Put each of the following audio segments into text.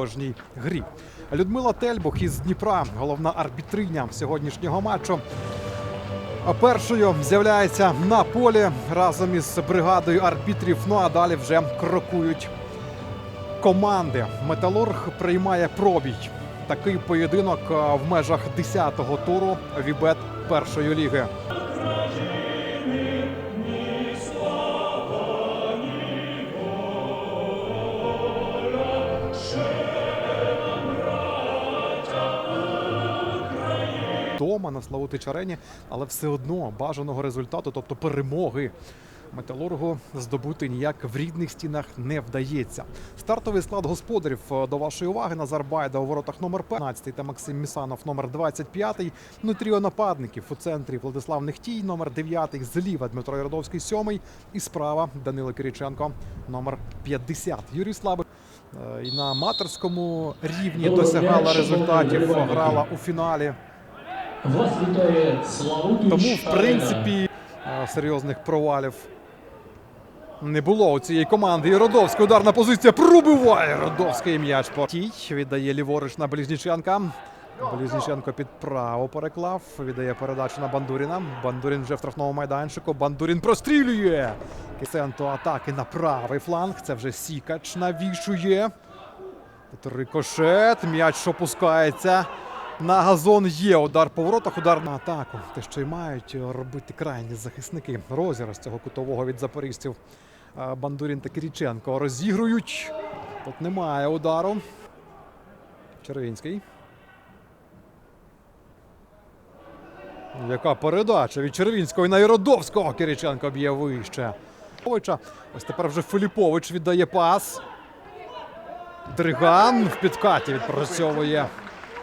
Кожній грі. Людмила Тельбух із Дніпра, головна арбітриня сьогоднішнього матчу. Першою з'являється на полі разом із бригадою арбітрів. Ну а далі вже крокують команди. Металург приймає пробій. Такий поєдинок в межах 10-го туру Вібет першої ліги. На Славутич арені, але все одно бажаного результату, тобто перемоги. Металургу здобути ніяк в рідних стінах не вдається. Стартовий склад господарів е, до вашої уваги. Назар Байда у воротах номер 15 та Максим Місанов номер 25. Ну, тріо нападників у центрі Владислав Нехтій, номер 9, зліва Дмитро Яродовський, 7 і справа Данило Кириченко, номер 50. Юрій Слабик е, і на аматорському рівні досягала результатів, грала у фіналі. Вас вітає Славутич Тому, в принципі, серйозних провалів не було у цієї команди. І Родовський ударна позиція пробиває Родовський м'яч. по тій. віддає ліворуч на Близніченка. Близніченко під право переклав. Віддає передачу на Бандуріна. Бандурін вже в штрафному майданчику. Бандурін прострілює. Кисенто атаки на правий фланг. Це вже Сікач навішує. Тут рикошет. М'яч опускається. На газон є удар по воротах, удар на атаку. Те, що й мають робити крайні захисники. Розіграш цього кутового від запорізців. Бандурін та Кириченко розігрують. Тут немає удару. Червінський. Яка передача від Червінського на Іродовського. Кириченко б'є вище. Ось тепер вже Филіпович віддає пас. Дриган в підкаті відпрацьовує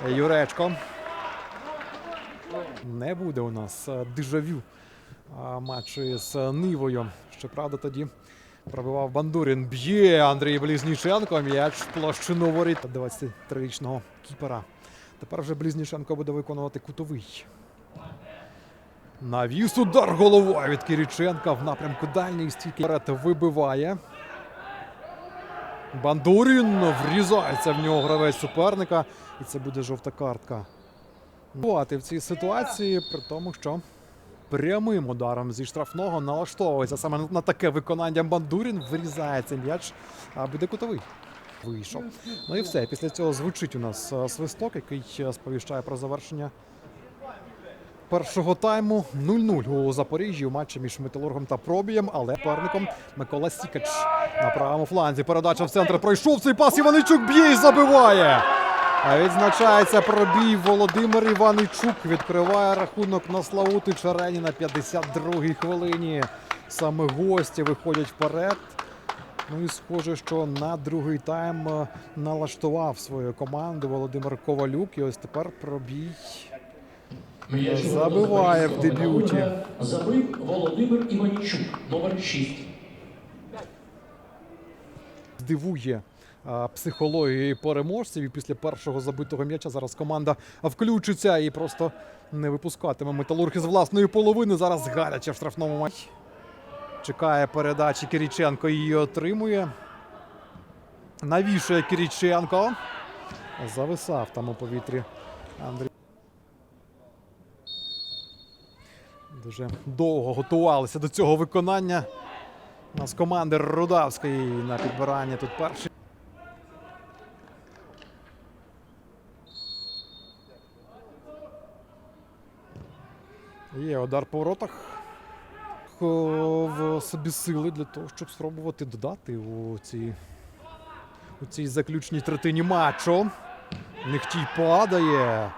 Юречко. Не буде у нас е, дежавю матчу з е, Нивою. Щоправда, тоді пробивав Бандурін. Б'є Андрій Близніченко. М'яч площину воріт 23-річного кіпера. Тепер вже Близніченко буде виконувати кутовий. Навіс удар головою від Кириченка в напрямку дальньої стійки. Вибиває. Бандурін врізається в нього гравець суперника, і це буде жовта картка. Бувати в цій ситуації, при тому, що прямим ударом зі штрафного налаштовується саме на таке виконання Бандурін, врізається м'яч, а буде кутовий. Вийшов. Ну і все. Після цього звучить у нас е, свисток, який е, сповіщає про завершення першого тайму 0-0 у Запоріжжі у матчі між Металургом та Пробієм, але парником Микола Сікач на правому фланзі. Передача в центр пройшов цей пас. Іваничук б'є і забиває. А відзначається пробій Володимир Іваничук. Відкриває рахунок на Славутич арені на 52-й хвилині. Саме гості виходять вперед. Ну і схоже, що на другий тайм налаштував свою команду Володимир Ковалюк. І ось тепер пробій Забиває в дебюті. Забив Володимир Іванічук, номер 6. здивує а, психологією переможців. І після першого забитого м'яча зараз команда включиться і просто не випускатиме металург із власної половини. Зараз гаряче в штрафному матчі. Чекає передачі Кириченко її отримує. Навішує Кириченко. Зависав там у повітрі Андрій. Дуже довго готувалися до цього виконання. У нас команди Рудавської на підбиранні тут перший. Є удар по воротах. В собі сили для того, щоб спробувати додати у цій, у цій заключній третині матчу. Нехтій падає.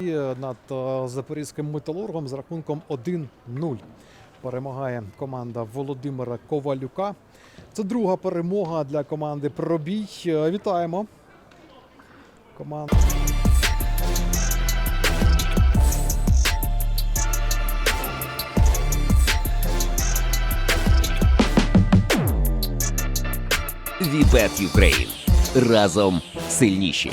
І над е, запорізьким металургом з рахунком 1-0. Перемагає команда Володимира Ковалюка. Це друга перемога для команди Пробій. Е, Вітаємо. Команда. Вібет Юкрейн. Разом сильніші.